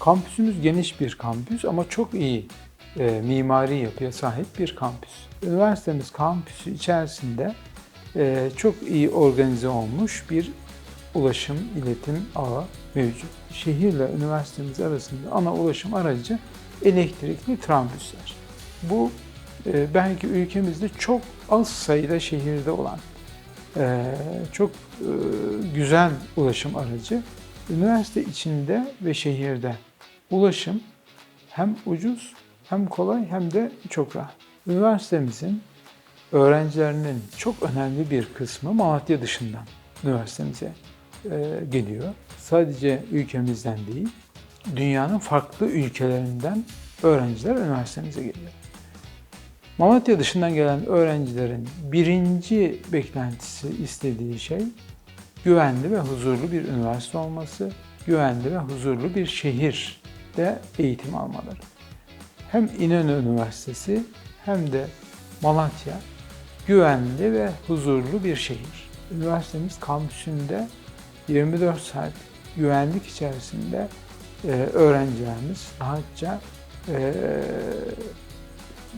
Kampüsümüz geniş bir kampüs ama çok iyi e, mimari yapıya sahip bir kampüs. Üniversitemiz kampüsü içerisinde e, çok iyi organize olmuş bir ulaşım, iletim ağı mevcut. Şehirle üniversitemiz arasında ana ulaşım aracı elektrikli trambüsler. Bu e, belki ülkemizde çok az sayıda şehirde olan e, çok e, güzel ulaşım aracı. Üniversite içinde ve şehirde ulaşım hem ucuz hem kolay hem de çok rahat. Üniversitemizin öğrencilerinin çok önemli bir kısmı Malatya dışından üniversitemize e, geliyor. Sadece ülkemizden değil, dünyanın farklı ülkelerinden öğrenciler üniversitemize geliyor. Malatya dışından gelen öğrencilerin birinci beklentisi istediği şey güvenli ve huzurlu bir üniversite olması, güvenli ve huzurlu bir şehirde eğitim almaları. Hem İnönü Üniversitesi hem de Malatya güvenli ve huzurlu bir şehir. Üniversitemiz kampüsünde 24 saat güvenlik içerisinde e, öğrencilerimiz rahatça e,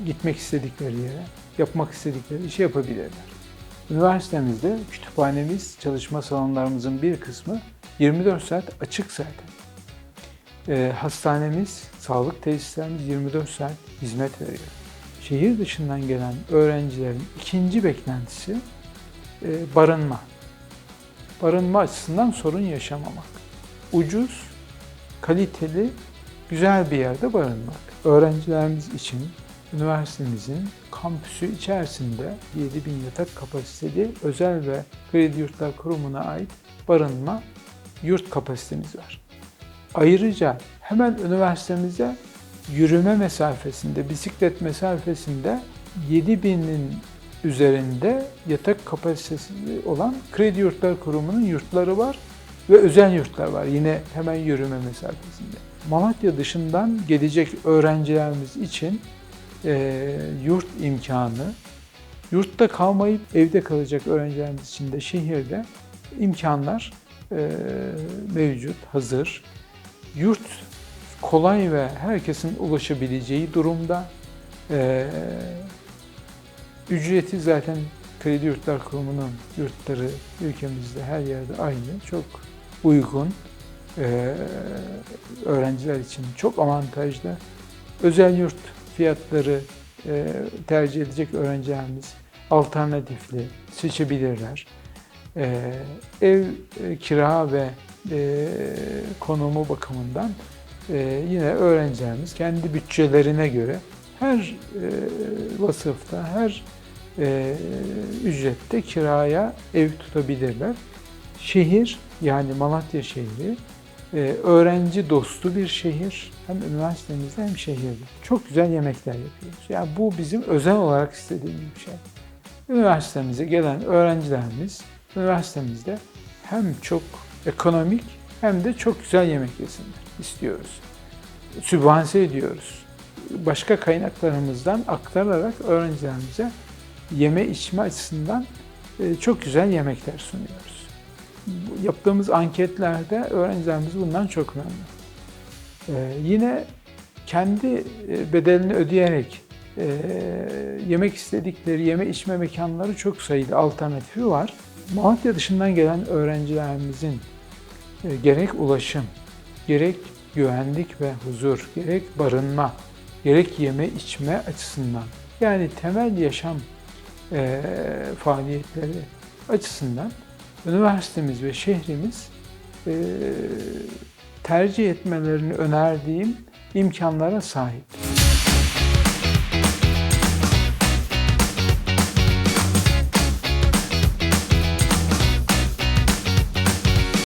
gitmek istedikleri yere, yapmak istedikleri işi yapabilirler. Üniversitemizde kütüphanemiz, çalışma salonlarımızın bir kısmı 24 saat açık zaten. E, hastanemiz, sağlık tesislerimiz 24 saat hizmet veriyor. Şehir dışından gelen öğrencilerin ikinci beklentisi e, barınma. Barınma açısından sorun yaşamamak. Ucuz, kaliteli, güzel bir yerde barınmak. Öğrencilerimiz için üniversitemizin kampüsü içerisinde 7000 yatak kapasiteli özel ve kredi yurtlar kurumuna ait barınma yurt kapasitemiz var. Ayrıca hemen üniversitemize yürüme mesafesinde, bisiklet mesafesinde 7000'in üzerinde yatak kapasitesi olan Kredi Yurtlar Kurumu'nun yurtları var ve özel yurtlar var yine hemen yürüme mesafesinde. Malatya dışından gelecek öğrencilerimiz için e, yurt imkanı, yurtta kalmayıp evde kalacak öğrencilerimiz için de şehirde imkanlar e, mevcut, hazır. Yurt kolay ve herkesin ulaşabileceği durumda. E, ücreti zaten Kredi Yurtlar Kurumu'nun yurtları ülkemizde her yerde aynı. Çok uygun. E, öğrenciler için çok avantajlı. Özel yurt fiyatları e, tercih edecek öğrencilerimiz alternatifli seçebilirler. E, ev e, kira ve e, konumu bakımından e, yine öğrencilerimiz kendi bütçelerine göre her e, vasıfta, her e, ücrette kiraya ev tutabilirler. Şehir yani Malatya şehri e, öğrenci dostu bir şehir. Hem üniversitemizde hem şehirde. Çok güzel yemekler yapıyoruz. Yani bu bizim özel olarak istediğimiz bir şey. Üniversitemize gelen öğrencilerimiz üniversitemizde hem çok ekonomik hem de çok güzel yemek yesinler istiyoruz. Sübvanse ediyoruz. Başka kaynaklarımızdan aktararak öğrencilerimize yeme içme açısından e, çok güzel yemekler sunuyoruz. Yaptığımız anketlerde öğrencilerimiz bundan çok memnun. Ee, yine kendi e, bedelini ödeyerek e, yemek istedikleri yeme içme mekanları çok sayıda alternatifi var. Malatya dışından gelen öğrencilerimizin e, gerek ulaşım, gerek güvenlik ve huzur, gerek barınma, gerek yeme içme açısından yani temel yaşam e, faaliyetleri açısından üniversitemiz ve şehrimiz e, tercih etmelerini önerdiğim imkanlara sahip.